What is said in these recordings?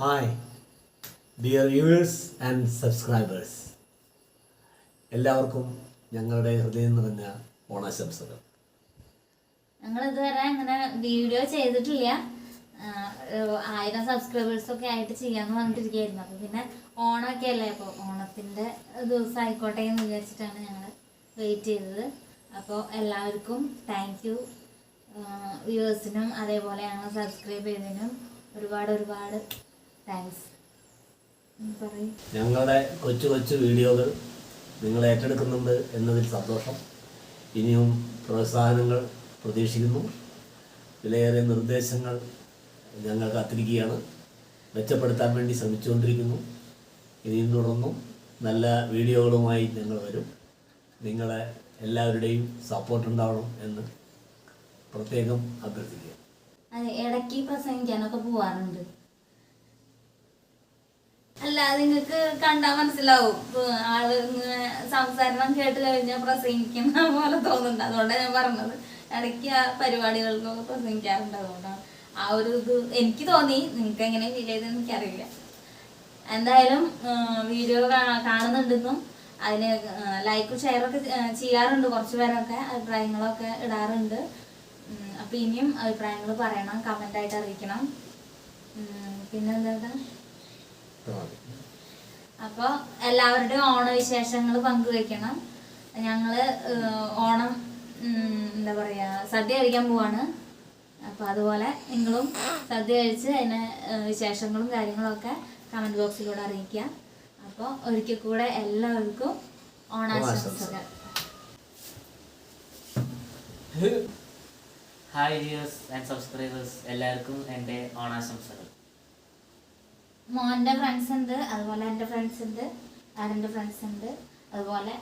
Hi dear viewers and subscribers എല്ലാവർക്കും ഞങ്ങളുടെ ഹൃദയം നിറഞ്ഞ ഓണാശംസകൾ. ഞങ്ങൾ ഇതുവരെ അങ്ങനെ വീഡിയോ ചെയ്തിട്ടില്ല. ആയിരം സബ്സ്ക്രൈബേഴ്സ് ഒക്കെ ആയിട്ട് ചെയ്യാന്ന് പറഞ്ഞിട്ടിരിക്കുകയായിരുന്നു. അപ്പൊ പിന്നെ ഓണമൊക്കെ അല്ലേ? അപ്പോൾ ഓണത്തിന്റെ ദിവസം ആയിക്കോട്ടെ എന്ന് വിചാരിച്ചിട്ടാണ് ഞങ്ങൾ വെയിറ്റ് ചെയ്തത്. അപ്പോൾ എല്ലാവർക്കും താങ്ക് യു വ്യൂവേഴ്സിനും അതേപോലെ ഞങ്ങൾ സബ്സ്ക്രൈബ് ചെയ്തതിനും ഒരുപാട് ഒരുപാട് താങ്ക്സ് ഞങ്ങളുടെ കൊച്ചു കൊച്ചു വീഡിയോകൾ നിങ്ങൾ ഏറ്റെടുക്കുന്നുണ്ട് എന്നതിൽ സന്തോഷം. ഇനിയും പ്രോത്സാഹനങ്ങൾ പ്രതീക്ഷിക്കുന്നു. വിലയേറെ നിർദ്ദേശങ്ങൾ ഞങ്ങൾ കാത്തിരിക്കുകയാണ്. മെച്ചപ്പെടുത്താൻ വേണ്ടി ശ്രമിച്ചുകൊണ്ടിരിക്കുന്നു. ഇനിയും തുടർന്നും നല്ല വീഡിയോകളുമായി ഞങ്ങൾ വരും. നിങ്ങളെ എല്ലാവരുടെയും സപ്പോർട്ട് ഉണ്ടാവണം എന്ന് പ്രത്യേകം അഭ്യർത്ഥിക്കുക അതെ ഇടയ്ക്ക് പ്രസംഗിക്കാനൊക്കെ പോവാറുണ്ട്. അല്ല നിങ്ങൾക്ക് കണ്ടാ മനസ്സിലാവും. ആൾ സംസാരണം കേട്ട് കഴിഞ്ഞാൽ പ്രസംഗിക്കുന്ന പോലെ തോന്നുന്നുണ്ട്. അതുകൊണ്ടാണ് ഞാൻ പറഞ്ഞത്. ഇടയ്ക്ക് ആ പരിപാടികൾക്കൊക്കെ പ്രസംഗിക്കാറുണ്ട്. അതുകൊണ്ടാണ് ആ ഒരു ഇത് എനിക്ക് തോന്നി. നിങ്ങൾക്ക് എങ്ങനെ ഫീൽ ചെയ്തെന്ന് എനിക്കറിയില്ല. എന്തായാലും വീഡിയോ കാണുന്നുണ്ടെന്നും അതിന് ലൈക്ക് ഷെയറൊക്കെ ചെയ്യാറുണ്ട്. കുറച്ച് പേരൊക്കെ അഭിപ്രായങ്ങളൊക്കെ ഇടാറുണ്ട്. അപ്പൊ ഇനിയും അഭിപ്രായങ്ങൾ പറയണം. ആയിട്ട് അറിയിക്കണം. പിന്നെന്താ? അപ്പോൾ എല്ലാവരുടെയും ഓണ വിശേഷങ്ങൾ പങ്കുവെക്കണം ഞങ്ങൾ ഓണം എന്താ പറയാ സദ്യ കഴിക്കാൻ പോവാണ്. അപ്പൊ അതുപോലെ നിങ്ങളും സദ്യ കഴിച്ച് അതിന് വിശേഷങ്ങളും വിശേഷങ്ങളും കാര്യങ്ങളൊക്കെ കമന്റ് ബോക്സിലൂടെ അറിയിക്കുക. അപ്പോൾ ഒരിക്കൽ കൂടെ എല്ലാവർക്കും ഓണാശംസകൾ. ഹായ് വ്യൂവേഴ്സ് ആൻഡ് സബ്സ്ക്രൈബേഴ്സ് എല്ലാവർക്കും എന്റെ ഓണാശംസകൾ. മോന്റെ ഫ്രണ്ട്സ് ഉണ്ട് അതുപോലെ എന്റെ ഫ്രണ്ട്സ് ഉണ്ട് ആരന്റെ ഫ്രണ്ട്സ് ഉണ്ട് അതുപോലെ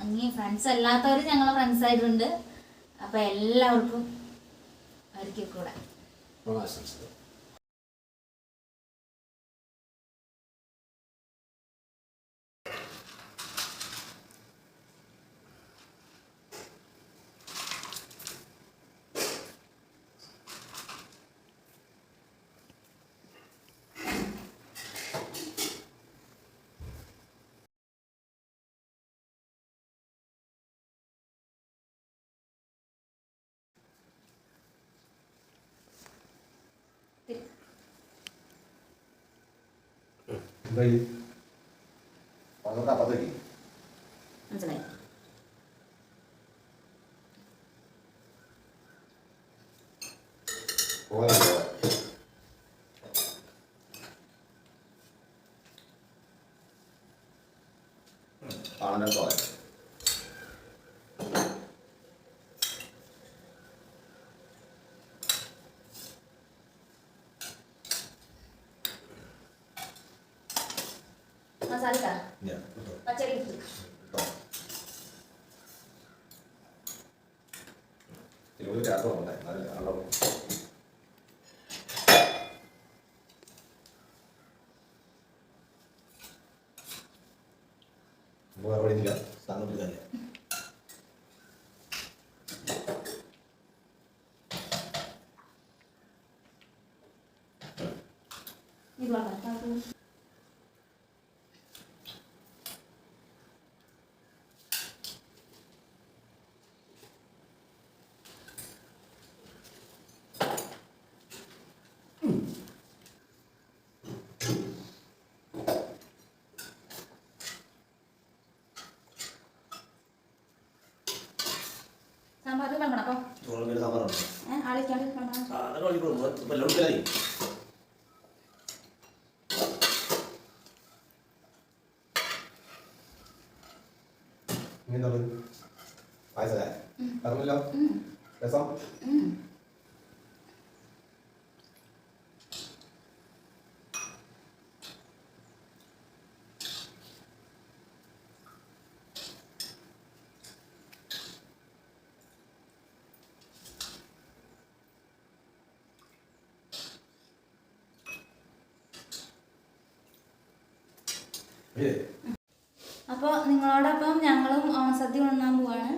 അങ്ങനെ ഫ്രണ്ട്സ് അല്ലാത്തവർ ഞങ്ങൾ ഫ്രണ്ട്സ് ആയിട്ടുണ്ട്. അപ്പം എല്ലാവർക്കും ഒരിക്കൽ കൂടെ. എന്തായി അതൊക്കെ അപ്പത്തേക്ക് മനസ്സിലായി പോകാൻ Mas Alika? Iya, betul. Pacar ibu? Betul. Ibu jatuh, kalau Bukan boleh tiga, tangan. Ini berapa? Sambar വെക്കണം അപ്പൊ ചോറും കയറി സാമ്പാറുണ്ട്. ഏഹ് ആളിക്കാണ്ട് ഇങ്ങനെന്താണ് പായസല്ലേ പറഞ്ഞല്ലോ രസം? അപ്പോൾ നിങ്ങളോടൊപ്പം ഞങ്ങളും ഓണസദ്യ ഉണ്ണാൻ പോവാണ്.